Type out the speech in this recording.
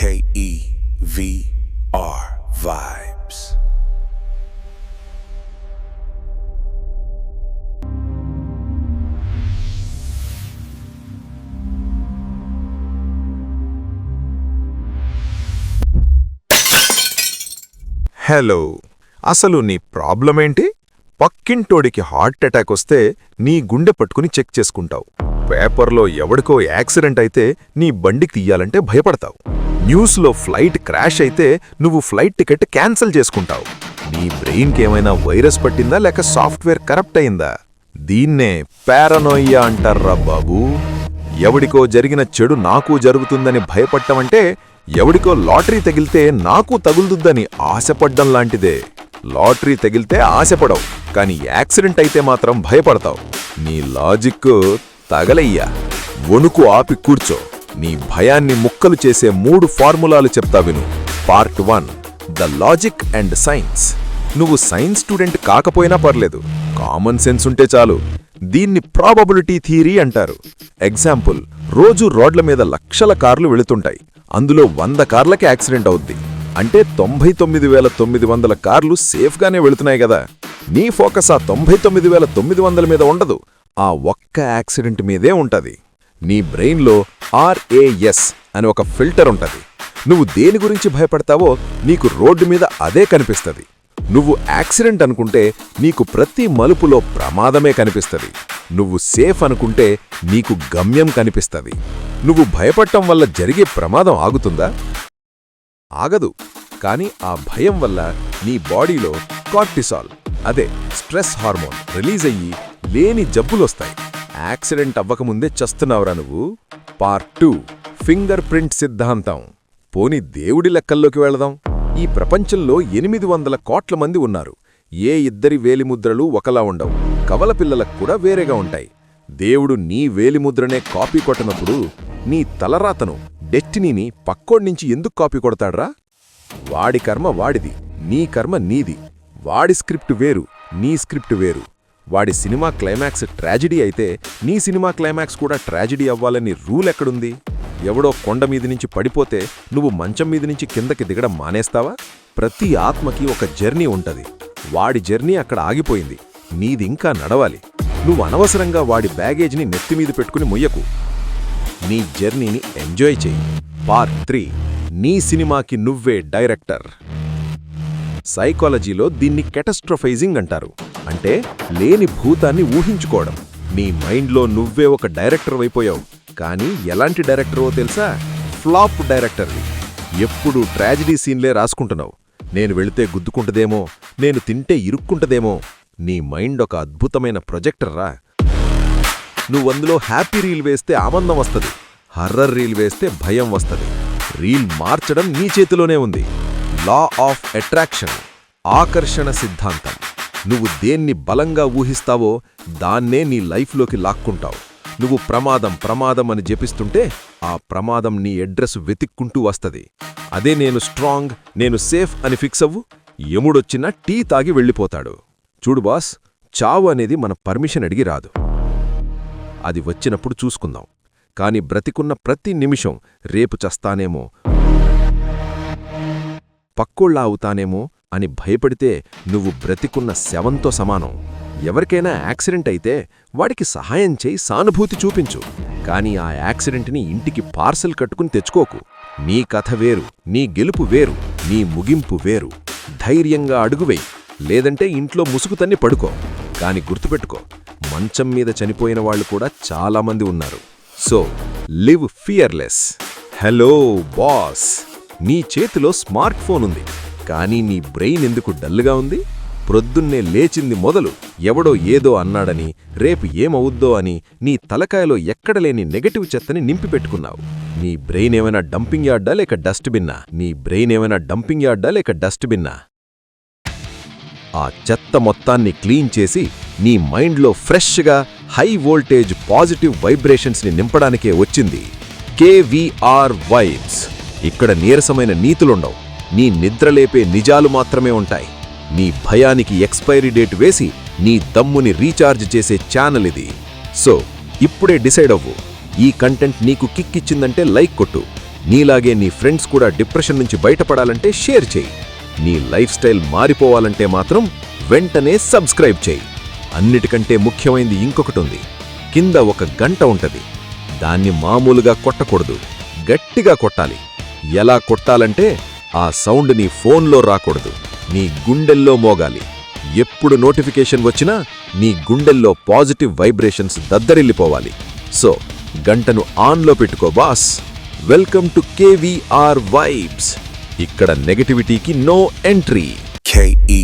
K E V R Vibes. Hello అసలు నీ problem ఏంటి? పక్కింటోడికి హార్ట్ అటాక్ వస్తే నీ గుండె పట్టుకుని చెక్ చేసుకుంటావు. పేపర్లో ఎవడికో యాక్సిడెంట్ అయితే నీ బండికి తీయాలంటే భయపడతావు. న్యూస్లో ఫ్లైట్ క్రాష్ అయితే నువ్వు ఫ్లైట్ టికెట్ క్యాన్సిల్ చేసుకుంటావు. నీ బ్రెయిన్కి ఏమైనా వైరస్ పట్టిందా లేక సాఫ్ట్వేర్ కరప్ట్ అయిందా? దీన్నే పారనోయ్యా అంటారా బాబూ. ఎవడికో జరిగిన చెడు నాకు జరుగుతుందని భయపడటమంటే ఎవడికో లాటరీ తగిలితే నాకు తగులుతుందని ఆశపడ్డం లాంటిదే. లాటరీ తగిలితే ఆశపడవు కాని యాక్సిడెంట్ అయితే మాత్రం భయపడతావు. నీ లాజిక్ తగలయ్యా. వణుకు ఆపి కూర్చో. నీ భయాన్ని ముక్కలు చేసే మూడు ఫార్ములాలు చెప్తా విను. Part one the logic and science. నువ్వు సైన్స్ స్టూడెంట్ కాకపోయినా పర్లేదు కామన్ సెన్స్ ఉంటే చాలు. దీన్ని ప్రాబబిలిటీ థియరీ అంటారు. ఎగ్జాంపుల్ రోజు రోడ్ల మీద లక్షల కార్లు వెళుతుంటాయి. అందులో వంద కార్లకి యాక్సిడెంట్ అవుద్ది. అంటే తొంభై తొమ్మిది వేల తొమ్మిది వందల కార్లు సేఫ్గానే వెళుతున్నాయి కదా. నీ ఫోకస్ ఆ తొంభై తొమ్మిది వేల తొమ్మిది వందల మీద ఉండదు. ఆ ఒక్క యాక్సిడెంట్ మీదే ఉంటది. నీ బ్రెయిన్లో ఆర్ఏఎస్ అని ఒక ఫిల్టర్ ఉంటుంది. నువ్వు దేని గురించి భయపడతావో నీకు రోడ్డు మీద అదే కనిపిస్తుంది. నువ్వు యాక్సిడెంట్ అనుకుంటే నీకు ప్రతి మలుపులో ప్రమాదమే కనిపిస్తుంది. నువ్వు సేఫ్ అనుకుంటే నీకు గమ్యం కనిపిస్తుంది. నువ్వు భయపడటం వల్ల జరిగే ప్రమాదం ఆగుతుందా? ఆగదు. కానీ ఆ భయం వల్ల నీ బాడీలో కార్టిసాల్ అదే స్ట్రెస్ హార్మోన్ రిలీజ్ అయ్యి లేని జబ్బులొస్తాయి. యాక్సిడెంట్ అవ్వకముందే చస్తున్నావురా నువ్వు. పార్ట్ టూ ఫింగర్ ప్రింట్ సిద్ధాంతం. పోని దేవుడి లెక్కల్లోకి వెళదాం. ఈ ప్రపంచంలో ఎనిమిది వందల కోట్ల మంది ఉన్నారు. ఏ ఇద్దరి వేలిముద్రలు ఒకలా ఉండవు. కవల పిల్లలకు కూడా వేరేగా ఉంటాయి. దేవుడు నీ వేలిముద్రనే కాపీ కొట్టనప్పుడు నీ తలరాతను డెస్టినీని పక్కోడ్నించి ఎందుకు కాపీ కొడతాడ్రా? వాడి కర్మ వాడిది నీ కర్మ నీది. వాడి స్క్రిప్ట్ వేరు నీ స్క్రిప్ట్ వేరు. వాడి సినిమా క్లైమాక్స్ ట్రాజిడీ అయితే నీ సినిమా క్లైమాక్స్ కూడా ట్రాజిడీ అవ్వాలని రూల్ ఎక్కడుంది? ఎవడో కొండ మీది నుంచి పడిపోతే నువ్వు మంచం మీద నుంచి కిందకి దిగడం మానేస్తావా? ప్రతి ఆత్మకి ఒక జర్నీ ఉంటది. వాడి జర్నీ అక్కడ ఆగిపోయింది. నీదింకా నడవాలి. నువ్వు అనవసరంగా వాడి బ్యాగేజ్ని నెత్తిమీద పెట్టుకుని మొయ్యకు. నీ జర్నీని ఎంజాయ్ చేయి. Part three. నీ సినిమాకి నువ్వే డైరెక్టర్. సైకాలజీలో దీన్ని కెటస్ట్రఫైజింగ్ అంటారు. అంటే లేని భూతాన్ని ఊహించుకోవడం. నీ మైండ్లో నువ్వే ఒక డైరెక్టర్ అయిపోయావు కానీ ఎలాంటి డైరెక్టరో తెలుసా? ఫ్లాప్ డైరెక్టర్వి. ఎప్పుడు ట్రాజిడీ సీన్లే రాసుకుంటున్నావు. నేను వెళితే గుద్దుకుంటదేమో నేను తింటే ఇరుక్కుంటదేమో. నీ మైండ్ ఒక అద్భుతమైన ప్రొజెక్టర్ రా. నువ్వందులో హ్యాపీ రీల్ వేస్తే ఆనందం వస్తుంది. హర్రర్ రీల్ వేస్తే భయం వస్తుంది. రీల్ మార్చడం నీ చేతిలోనే ఉంది. లా ఆఫ్ అట్రాక్షన్ ఆకర్షణ సిద్ధాంతం. నువ్వు దేన్ని బలంగా ఊహిస్తావో దాన్నే నీ లైఫ్లోకి లాక్కుంటావు. నువ్వు ప్రమాదం ప్రమాదం అని జపిస్తుంటే ఆ ప్రమాదం నీ అడ్రస్ వెతిక్కుంటూ వస్తది. అదే నేను స్ట్రాంగ్ నేను సేఫ్ అని ఫిక్స్ అవ్వు ఎముడొచ్చినా టీ తాగి వెళ్ళిపోతాడు. చూడు బాస్ చావు అనేది మన పర్మిషన్ అడిగి రాదు. అది వచ్చినప్పుడు చూసుకుందాం. కాని బ్రతికున్న ప్రతి నిమిషం రేపు చస్తానేమో పక్కోళ్ళా అవుతానేమో అని భయపడితే నువ్వు బ్రతికున్న శవంతో సమానం. ఎవరికైనా యాక్సిడెంట్ అయితే వాడికి సహాయం చేయి సానుభూతి చూపించు. కాని ఆ యాక్సిడెంట్ని ఇంటికి పార్సల్ కట్టుకుని తెచ్చుకోకు. నీ కథ వేరు నీ గెలుపు వేరు నీ ముగింపు వేరు. ధైర్యంగా అడుగువేయి లేదంటే ఇంట్లో ముసుగుతన్ని పడుకో. కాని గుర్తుపెట్టుకో మంచం మీద చనిపోయిన వాళ్ళు కూడా చాలామంది ఉన్నారు. So live fearless. Hello boss. నీ చేతిలో స్మార్ట్ ఫోన్ ఉంది. కానీ నీ బ్రెయిన్ ఎందుకు డల్గా ఉంది? ప్రొద్దున్నే లేచింది మొదలు ఎవడో ఏదో అన్నాడని రేపు ఏమవుద్దో అని నీ తలకాయలో ఎక్కడలేని నెగటివ్ చెత్తని నింపిపెట్టుకున్నావు నీ బ్రెయిన్ ఏమైనా డంపింగ్ యార్డా లేక డస్ట్బిన్నా నీ బ్రెయిన్ ఏమైనా డంపింగ్ యార్డా లేక డస్ట్బిన్నా ఆ చెత్త మొత్తాన్ని క్లీన్ చేసి నీ మైండ్లో ఫ్రెష్గా హై వోల్టేజ్ పాజిటివ్ వైబ్రేషన్స్ని నింపడానికే వచ్చింది. KVR vibes. ఇక్కడ నీరసమైన నీతులుండవు. నీ నిద్రలేపే నిజాలు మాత్రమే ఉంటాయి. నీ భయానికి ఎక్స్పైరీ డేట్ వేసి నీ దమ్ముని రీఛార్జ్ చేసే ఛానల్ ఇది. సో ఇప్పుడే డిసైడ్ అవ్వు. ఈ కంటెంట్ నీకు కిక్ ఇచ్చిందంటే లైక్ కొట్టు. నీలాగే నీ ఫ్రెండ్స్ కూడా డిప్రెషన్ నుంచి బయటపడాలంటే షేర్ చేయి. నీ లైఫ్ స్టైల్ మారిపోవాలంటే మాత్రం వెంటనే సబ్స్క్రైబ్ చేయి. అన్నిటికంటే ముఖ్యమైనది ఇంకొకటి ఉంది కింద ఒక గంట ఉంటది. దాన్ని మామూలుగా కొట్టకూడదు. గట్టిగా కొట్టాలి. ఎలా కొట్టాలంటే ఆ సౌండ్ నీ ఫోన్లో రాకూడదు. నీ గుండెల్లో మోగాలి. ఎప్పుడు నోటిఫికేషన్ వచ్చినా నీ గుండెల్లో పాజిటివ్ వైబ్రేషన్స్ దద్దరిల్లిపోవాలి. సో గంటను ఆన్లో పెట్టుకో boss. Welcome to KVR vibes. ఇక్కడ నెగటివిటీకి నో ఎంట్రీ. K E